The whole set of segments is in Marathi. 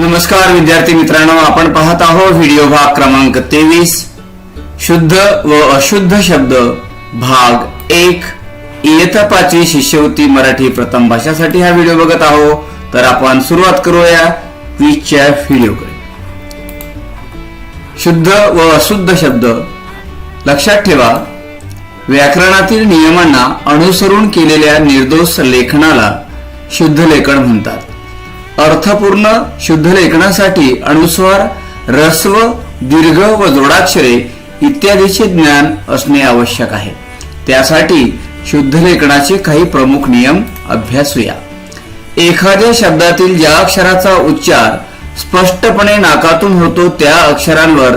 नमस्कार विद्यार्थी मित्रांनो. आपण पाहत आहोत व्हिडिओ भाग क्रमांक तेवीस. शुद्ध व अशुद्ध शब्द भाग एक. इयत्ता पाचवी शिष्यवृत्ती मराठी प्रथम भाषासाठी हा व्हिडिओ बघत आहोत. तर आपण सुरुवात करूया क्विजच्या व्हिडिओकडे शुद्ध व अशुद्ध शब्द. लक्षात ठेवा व्याकरणातील नियमांना अनुसरून केलेल्या निर्दोष लेखनाला शुद्ध लेखन म्हणतात. अर्थपूर्ण शुद्ध लेखनासाठी अनुस्वार रस्व दीर्घ व जोडाक्षरे इत्यादीचे ज्ञान असणे आवश्यक आहे. त्यासाठी शुद्ध लेखनाचे काही प्रमुख नियम अभ्यासूया. एखाद्या शब्दातील ज्या अक्षराचा उच्चार स्पष्टपणे नाकातून होतो त्या अक्षरांवर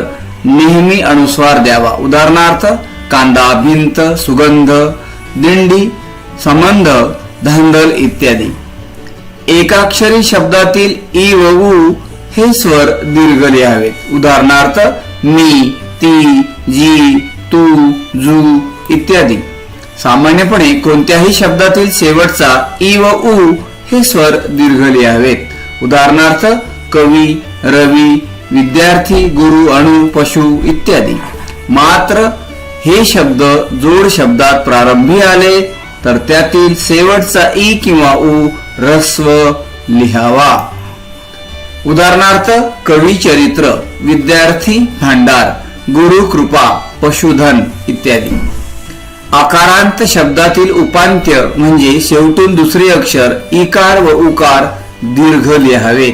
नेहमी अनुस्वार द्यावा. उदाहरणार्थ कांदा भिंत सुगंध दिंडी संबंध धांदल इत्यादी. एकाक्षरी शब्दातील ई व उ हे स्वर दीर्घ लिहावेत उदाहरणार्थ मी ती जी तू जू इत्यादी. सामान्यपणे कोणत्याही शब्दातील शेवटचा ई व उ हे स्वर दीर्घ लिहावेत उदाहरणार्थ कवी रवी विद्यार्थी गुरु अणु पशु इत्यादी. मात्र हे शब्द जोड शब्दात प्रारंभी आले तर त्यातील शेवटचा ई किंवा उ रस्व लिहावा. उदाहरणार्थ कवी चरित्र विद्यार्थी भांडार गुरु कृपा पशुधन इत्यादी. आकारांत शब्दातील उपांत्य म्हणजे शेवटून दुसरे अक्षर इकार व उकार दीर्घ लिहावेत.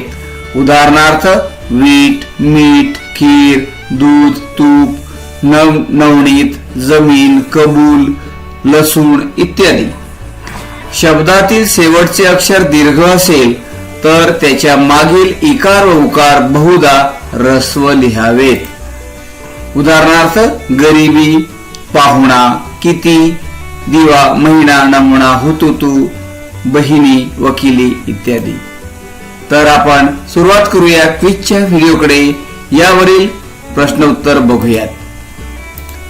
उदाहरणार्थ वीट मीठ खीर दूध तूप नव नवणीत जमीन कबूल लसूण इत्यादी. शब्दातील शेवटचे अक्षर दीर्घ असेल तर त्याच्या मागील इकार व उकार बहुधा रस्व लिहावेत. उदाहरणार्थ गरिबी पाहुणा किती दिवा महिना नमुना हुतुतू बहिणी वकिली इत्यादी. तर आपण सुरुवात करूया क्विजच्या व्हिडिओकडे. यावरील प्रश्न उत्तर बघूयात.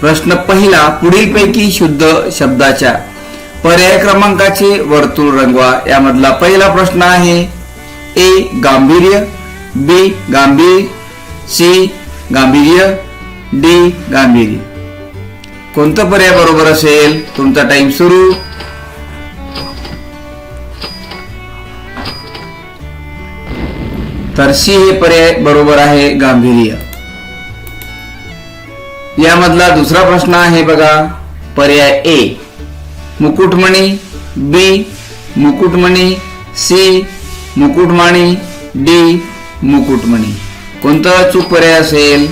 प्रश्न पहिला पुढीलपैकी शुद्ध शब्दाच्या पर्याय क्रमांकाचे वर्तुळ रंगवा. यामधला पहिला प्रश्न आहे ए गांभीर्य बी गांभीर सी गांभीर्य डी गांभीर्य. कोणतं पर्याय बरोबर असेल? तुमचा टाइम सुरू. तर सी हे पर्याय बरोबर आहे गांभीर्य. यामधला दुसरा प्रश्न आहे बघा पर्याय ए. मुकुटमणी बी मुकुटमणी सी मुकुटमणी डी मुकुटमणी. कोणता चूक पर्याय असेल?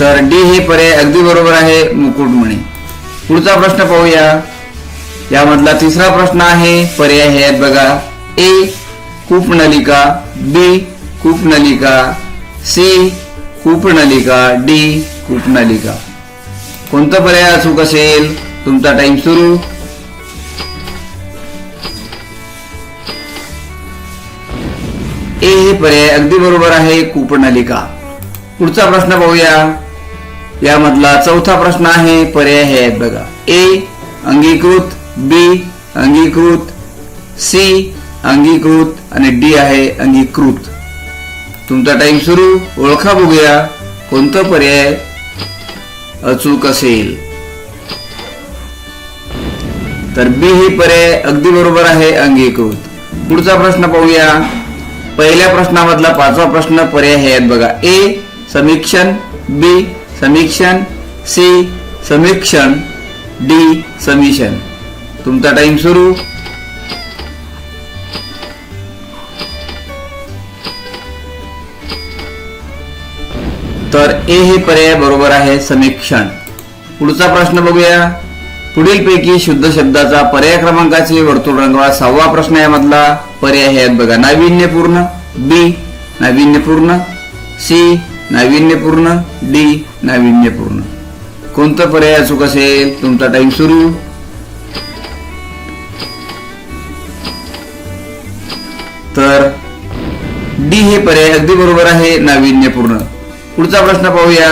तर डी हे पर्याय अगदी बरोबर आहे मुकुटमणी. पुढचा प्रश्न पाहूया. यामधला तिसरा प्रश्न आहे पर्याय हे आहेत बघा. ए कूपनलिका बी कूपनलिका सी कूपनलिका डी कूपनलिका. कोणता पर्याय अचूक असेल? तुमचा टाइम सुरू. ए हे पर्याय अगदी बरोबर आहे कूपनलिका. पुढचा प्रश्न पाहूया. यामधला चौथा प्रश्न आहे पर्याय हे आहेत बघा. ए अंगीकृत बी अंगीकृत सी अंगीकृत आणि डी आहे अंगीकृत. तुमचा टाइम सुरू. ओळखा बघूया कोणता पर्याय अचूक असेल. तर बी हे पर्याय अगदी बरोबर आहे अंगीकृत. पुढचा प्रश्न पाहूया. पहिल्या प्रश्नामधला पाचवा प्रश्न पर्याय हे आहेत बघा. ए समीक्षण. बी समीक्षण. सी समीक्षण. डी समीक्षण. तुमचा टाइम सुरू. तर ए हे पर्याय बरोबर आहे समीक्षण. पुढचा प्रश्न बघूया. पुढीलपैकी शुद्ध शब्दाचा पर्याय क्रमांकाचे वर्तुळ रंगवा सहावा प्रश्न यामधला. पर्याय हे आहेत बघा नाविन्यपूर्ण. बी नाविन्यपूर्ण. सी नाविन्यपूर्ण. डी नाविन्यपूर्ण. कोणता पर्याय अचूक असेल? तुमचा टाइम सुरू. तर डी हे पर्याय अगदी बरोबर आहे नाविन्यपूर्ण. पुढचा प्रश्न पाहूया.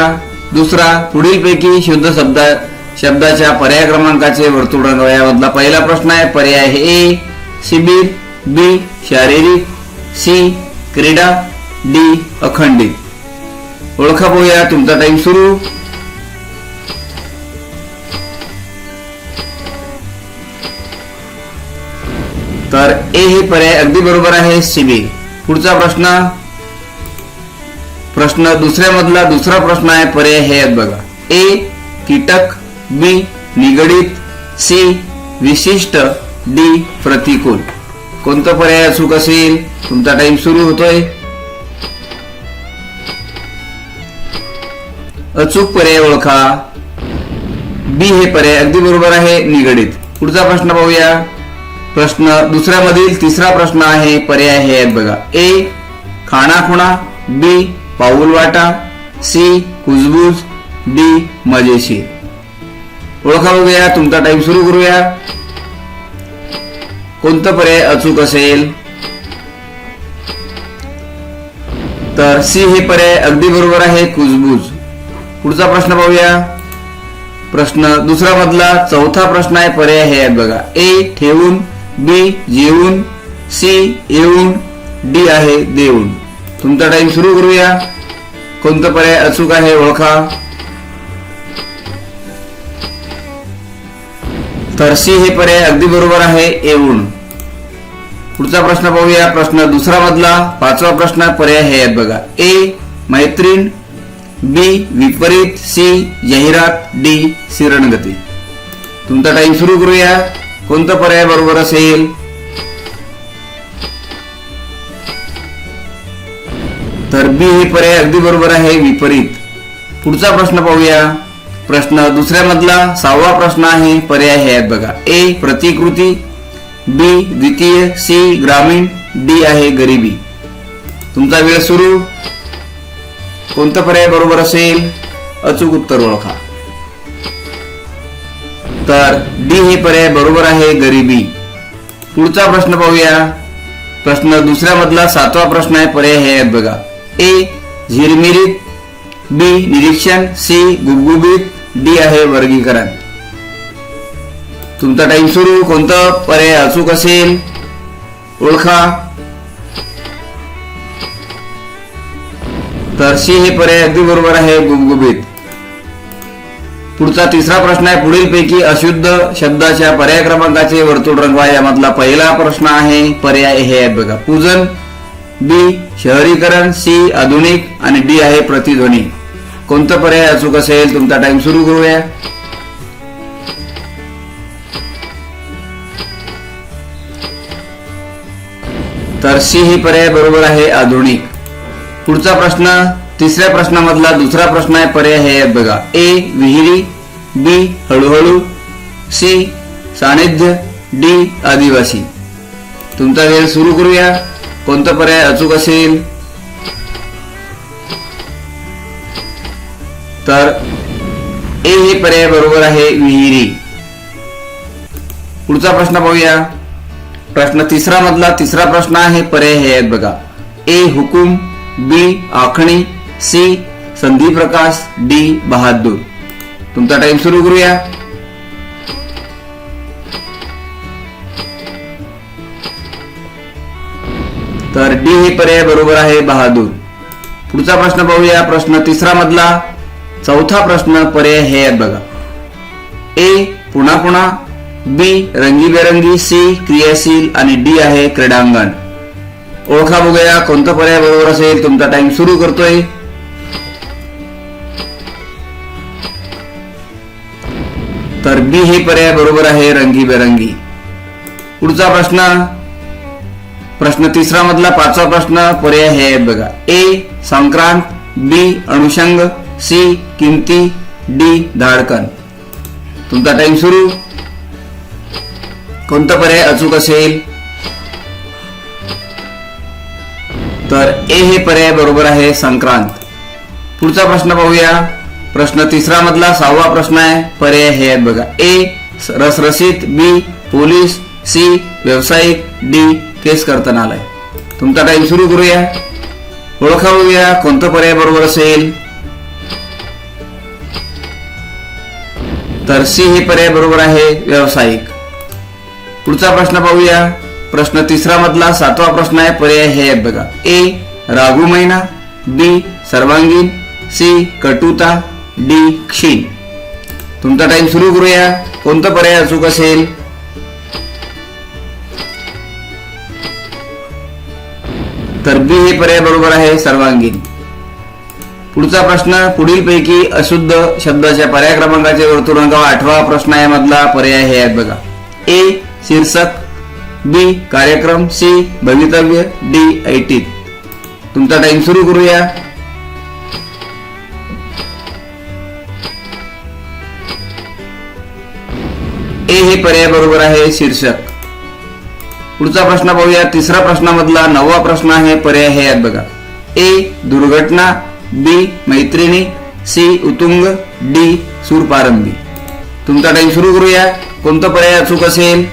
दुसरा पुढीलपैकी शुद्ध शब्द शब्दाच्या पर्याय क्रमांकाचे वर्तुळ रंगवा यामधला पहिला प्रश्न आहे. पर्याय हे ए शिबिर बी शारीरिक सी क्रीडा डी अखंडित. ओळखा पाहूया तुमचा टाइम सुरू. तर ए हे पर्याय अगदी बरोबर आहे शिबिर. पुढचा प्रश्न प्रश्न दुसऱ्या मधला दुसरा प्रश्न आहे पर्याय हे आहेत बघा. ए कीटक बी निगडीत सी विशिष्ट डी प्रतिकूल. कोणता पर्याय अचूक असेल? तुमचा टाइम सुरू होतोय. अचूक पर्याय ओळखा. बी हे पर्याय अगदी बरोबर आहे निगडीत. पुढचा प्रश्न पाहूया. प्रश्न दुसऱ्यामधील तिसरा प्रश्न आहे पर्याय हे आहेत बघा. ए खाणाखुणा. बी पाऊल वाटा सी कुजबूज डी मजेशीर. ओळखा बघूया तुमचा टाइम सुरू करूया. कोणता पर्याय अचूक असेल? तर सी हे पर्याय अगदी बरोबर आहे कुजबूज. पुढचा प्रश्न पाहूया. प्रश्न दुसरा मधला चौथा प्रश्न आहे पर्याय हे आहेत बघा. ए ठेवून बी जेवून सी येऊन डी आहे देऊन. तुमचा टाइम सुरू करूया. कोणता पर्याय अचूक आहे ओळखा. तरशी हे पर्याय अगदी बरोबर आहे येऊन पुढचा प्रश्न पाहूया. प्रश्न दुसरा मधला. पाचवा प्रश्न पर्याय हे आहेत बघा. ए मैत्रीण. बी विपरीत. सी जाहिरात. डी सिरणगती. तुमचा टाइम सुरू करूया. कोणता पर्याय बरोबर असेल? बी हे पर्याय अगदी बरोबर आहे विपरीत. पुढचा प्रश्न पाहूया. प्रश्न दुसऱ्या मधला सहावा प्रश्न आहे पर्याय हे आहेत बघा. ए प्रतिकृती. बी द्वितीय. सी ग्रामीण. डी आहे गरिबी. तुमचा वेळ सुरू. कोणता पर्याय बरोबर असेल? अचूक उत्तर ओळखा. तर डी हे पर्याय बरोबर आहे गरिबी. पुढचा प्रश्न पाहूया. प्रश्न दुसऱ्या मधला सातवा प्रश्न आहे पर्याय हे आहेत बघा. ए झिरमिरीत. बी निरीक्षण. सी गुबगुबीत. डी आहे वर्गीकरण. तुमचा टाइम सुरू. कोणता पर्याय अचूक असेल? ओळखा. तर सी हे पर्याय अगदी बरोबर आहे गुबगुबीत. पुढचा तिसरा प्रश्न आहे पुढील पैकी अशुद्ध शब्दाच्या पर्याय क्रमांकाचे वर्तुळ रंगवा. यामधला पहिला प्रश्न आहे पर्याय हे आहेत बघा. पूजन. बी शहरीकरण सी आधुनिक आणि डी आहे प्रतिध्वनी. कोणता पर्याय अचूक असेल तुमचा टाइम सुरू करूया. तर सी ही पर्याय बरोबर आहे आधुनिक. पुढचा प्रश्न तिसऱ्या प्रश्नामधला दुसरा प्रश्न आहे पर्याय हे बघा. ए विहिरी बी हळूहळू सी सानिध्य डी आदिवासी. तुमचा वेळ सुरू करूया. कोणता पर्याय अचूक असेल? तर ए हे पर्याय बरोबर आहे विहिरी. पुढचा प्रश्न पाहूया. प्रश्न तिसरा मधला तिसरा प्रश्न आहे पर्याय हे आहेत बघा. ए हुकुम बी आखणी सी संधी प्रकाश डी बहादूर. तुमचा टाइम सुरू करूया. बी डी हे पर्याय बरोबर आहे बहादूर. पुढचा प्रश्न पाहूया. प्रश्न तिसरा मधला. चौथा प्रश्न पर्याय हे बघा. ए पुन्हा पुन्हा बी रंगीबेरंगी. सी क्रियाशील. आणि डी आहे क्रीडांगण. ओळखा बघूया. कोणता पर्याय बरोबर असेल? तुमचा टाइम सुरू करतोय. तर बी हे पर्याय बरोबर आहे रंगीबेरंगी. पुढचा प्रश्न. प्रश्न तिसरा मधला पाचवा प्रश्न पर्याय हे आहेत बघा. ए संक्रांत. बी अनुषंग. सी किमती. डी धाडकन. तुमचा टाइम सुरू. कोणता पर्याय अचूक असेल? तर ए हे पर्याय बरोबर आहे संक्रांत. पुढचा प्रश्न पाहूया. प्रश्न तिसरा मधला सहावा प्रश्न आहे. पर्याय हे आहेत बघा. ए रसरसित. B police. सी व्यावसायिक. डी तेच करताना आलाय. तुमचा टाईम सुरू करूया. ओळखावूया कोणता पर्याय बरोबर असेल. तर सी हे पर्याय बरोबर आहे व्यावसायिक. पुढचा प्रश्न पाहूया. प्रश्न तिसरा मधला सातवा प्रश्न आहे पर्याय हे आहेत बघा. ए रागू मैना बी सर्वांगीण सी कटुता डी क्षीण. तुमचा टाइम सुरू करूया. कोणता पर्याय अचूक असेल? तर बी हे पर्याय बरोबर आहे सर्वांगीण. पुढचा प्रश्न पुढील पैकी अशुद्ध शब्दाच्या पर्याय क्रमांकाचे वर्तुळांक आठवा प्रश्न आहे मधला. पर्याय हे आहेत बघा. ए शीर्षक. बी कार्यक्रम. सी भवितव्य. डी ऐटीत तुमचा टाइम सुरू करूया. ए हे पर्याय बरोबर आहे शीर्षक. पुढचा प्रश्न पाहूया. तिसरा प्रश्नामधला नववा प्रश्न आहे पर्याय हे आहेत बघा. ए दुर्घटना बी मैत्रिणी सी उतुंग डी सूरपारंबी तुमचा टाइम सुरू करूया. कोणता पर्याय अचूक असेल?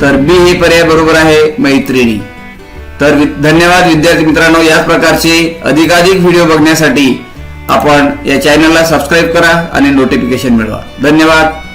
तर बी हे पर्याय बरोबर आहे मैत्रिणी. तर धन्यवाद विद्यार्थी मित्रांनो याच प्रकारचे अधिकाधिक व्हिडिओ बघण्यासाठी आपण या चॅनलला सबस्क्राईब करा आणि नोटिफिकेशन मिळवा. धन्यवाद.